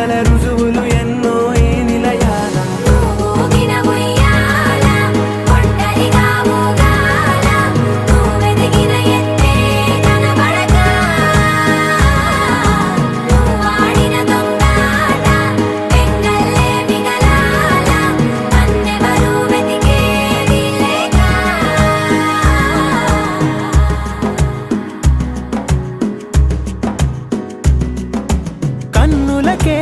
పండుగల రుజువులు ఎన్నో ఈ నిలయాన కన్నులకే